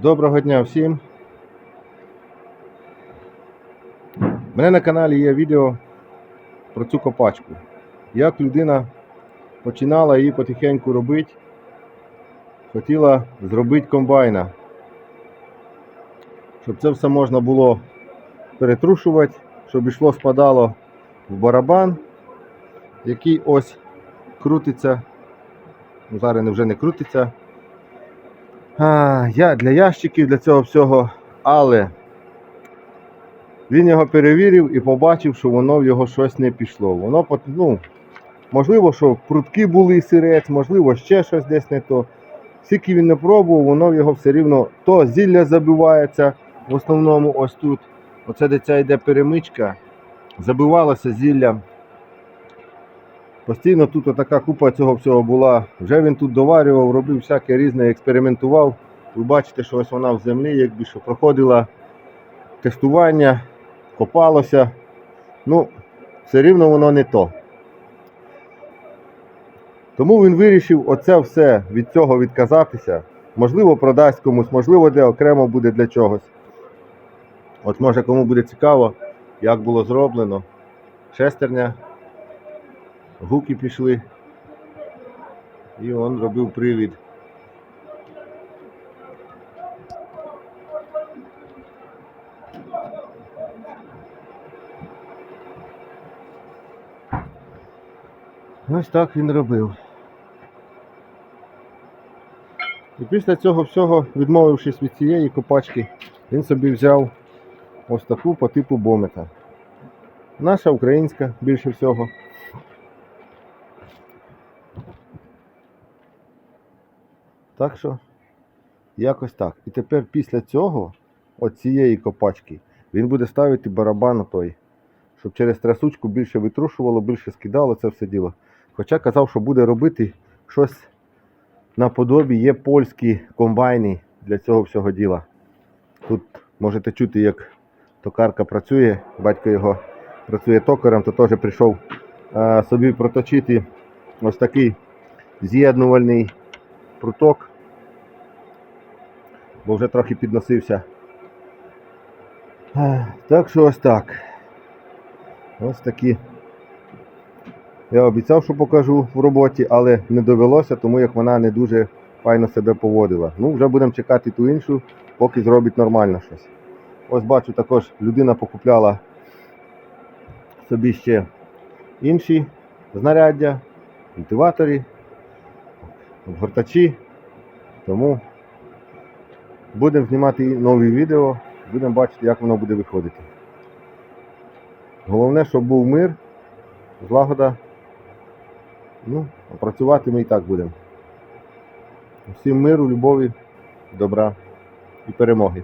Доброго дня всім. У мене на каналі є відео про цю копачку. Як людина починала її потихеньку робити, хотіла зробити комбайна. Щоб це все можна було перетрушувати, щоб йшло, спадало в барабан, який ось крутиться. Ну, Зараз вже не крутиться. А, я для ящиків, для цього всього, але він його перевірив і побачив, що воно в його щось не пішло. Воно, ну, можливо, що прутки були сирець, можливо, ще щось десь не то. Скільки він не пробував, воно в його все рівно то зілля забивається в основному ось тут. Оце де ця йде перемичка, забивалося зілля. Постійно тут така купа цього всього була. Вже він тут доварював, робив всяке різне, експериментував. Ви бачите, що ось вона в землі, якби що проходила тестування, копалося. Ну, все рівно воно не то. Тому він вирішив оце все від цього відказатися. Можливо, продасть комусь, можливо, де окремо буде для чогось. От може кому буде цікаво, як було зроблено. Шестерня гуки пішли. І він робив привід. Ось так він робив. І після цього всього, відмовившись від цієї копачки, він собі взяв ось таку по типу бомета. Наша українська більше всього. Так що, якось так. І тепер після цього, от цієї копачки, він буде ставити барабан той, щоб через трясучку більше витрушувало, більше скидало це все діло. Хоча казав, що буде робити щось наподобі, є польські комбайни для цього всього діла. Тут можете чути, як токарка працює, батько його працює токарем, то теж прийшов е, собі проточити ось такий з'єднувальний пруток, бо вже трохи підносився. Так що ось так. Ось такі. Я обіцяв, що покажу в роботі, але не довелося, тому як вона не дуже файно себе поводила. Ну, вже будемо чекати ту іншу, поки зробить нормально щось. Ось бачу, також людина покупляла собі ще інші знаряддя, культиваторі, обгортачі. Тому будемо знімати нові відео, будемо бачити, як воно буде виходити. Головне, щоб був мир, злагода. Ну, а працювати ми і так будемо. Всім миру, любові, добра і перемоги.